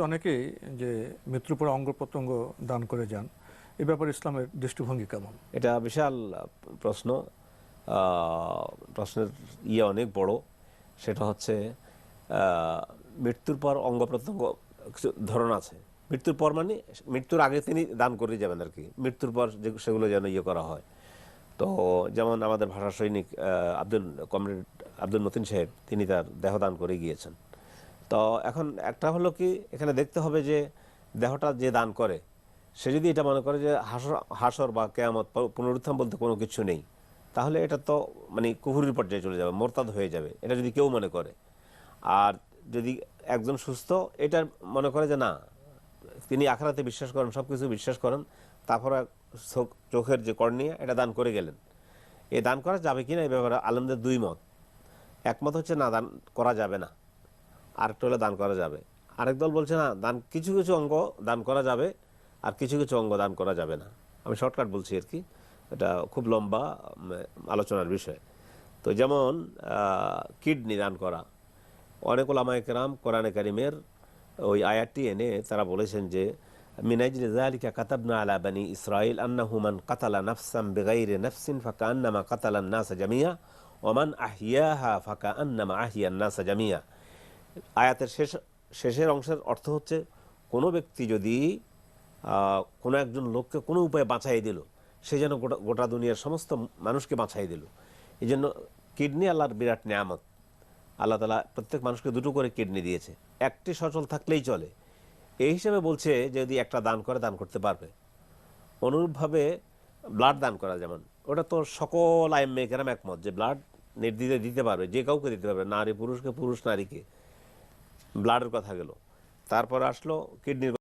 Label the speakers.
Speaker 1: অনেকেই যে মৃত্যুর পর অঙ্গ প্রত্যঙ্গ দান করে যান, এ ব্যাপারে ইসলামের দৃষ্টিভঙ্গি কেমন?
Speaker 2: এটা বিশাল প্রশ্ন। প্রশ্নের ইয়ে অনেক বড়। সেটা হচ্ছে মৃত্যুর পর অঙ্গ প্রত্যঙ্গ কিছু ধরন আছে। মৃত্যুর পর মানে মৃত্যুর আগে তিনি দান করে যাবেন আর কি। মৃত্যুর পর যে- সেগুলো যেন ইয়ে করা হয়। তো যেমন আমাদের ভাষা সৈনিক আব্দুল কমরেড, আব্দুল মতিন সাহেব, তিনি তার দেহ দান করে গিয়েছেন। তো এখন একটা হলো কি, এখানে দেখতে হবে যে দেহটা যে দান করে, সে যদি এটা মনে করে যে হাসর হাসর বা কেয়ামত পুনরুত্থান বলতে কোনো কিছু নেই, তাহলে এটা তো মানে কুহুরির পর্যায়ে চলে যাবে, মোরতাদ হয়ে যাবে, এটা যদি কেউ মনে করে। আর যদি একজন সুস্থ, এটা মনে করে যে না, তিনি আখরাতে বিশ্বাস করেন সব কিছু বিশ্বাস করেন, তারপরে চোখের যে কর্নিয়া, এটা দান করে গেলেন। এই দান করা যাবে কি না এই ব্যাপারে আলমদের দুই মত। একমত হচ্ছে না দান করা যাবে না। আরেকটা হলে দান করা যাবে। আরেক দল বলছে, না, দান, কিছু কিছু অঙ্গ দান করা যাবে আর কিছু কিছু অঙ্গ দান করা যাবে না। আমি শর্টকাট বলছি আর কি। এটা খুব লম্বা আলোচনার বিষয়। তো যেমন কিডনি দান করা। অনেক ওলামায়করাম কোরআনে কারিমের ওই আয়াতটি এনে তারা বলেছেন যে মিনাইজলি যালিকা কাতাবনা আলা বানি ইসরাইল আন্নাহু মান কাতালা নাফসাম বিগাইরি নাফসিন ফাকান্নামা কাতালান নাসা জামিয়া ওমান আহিয়াহা ফাকান্নামা আহিয়ান নাসা জামিয়া। আয়াতের শেষ, শেষের অংশের অর্থ হচ্ছে কোনো ব্যক্তি যদি কোনো একজন লোককে কোনো উপায়ে বাঁচাই দিল, সে যেন গোটা গোটা দুনিয়ার সমস্ত মানুষকে বাঁচাই দিল। এই জন্য কিডনি আল্লাহর বিরাট নিয়ামত। আল্লাহ তালা প্রত্যেক মানুষকে দুটো করে কিডনি দিয়েছে। একটি সচল থাকলেই চলে। এই হিসেবে বলছে যদি একটা দান করে, দান করতে পারবে। অনুরূপভাবে ব্লাড দান করা যেমন, ওটা তো সকল আইম মেকেরাম একমত যে ব্লাড নির্দ্বিধে দিতে পারবে, যে কাউকে দিতে পারবে, নারী পুরুষকে, পুরুষ নারীকে। ব্লাডের কথা গেল। তারপর আসলো কিডনির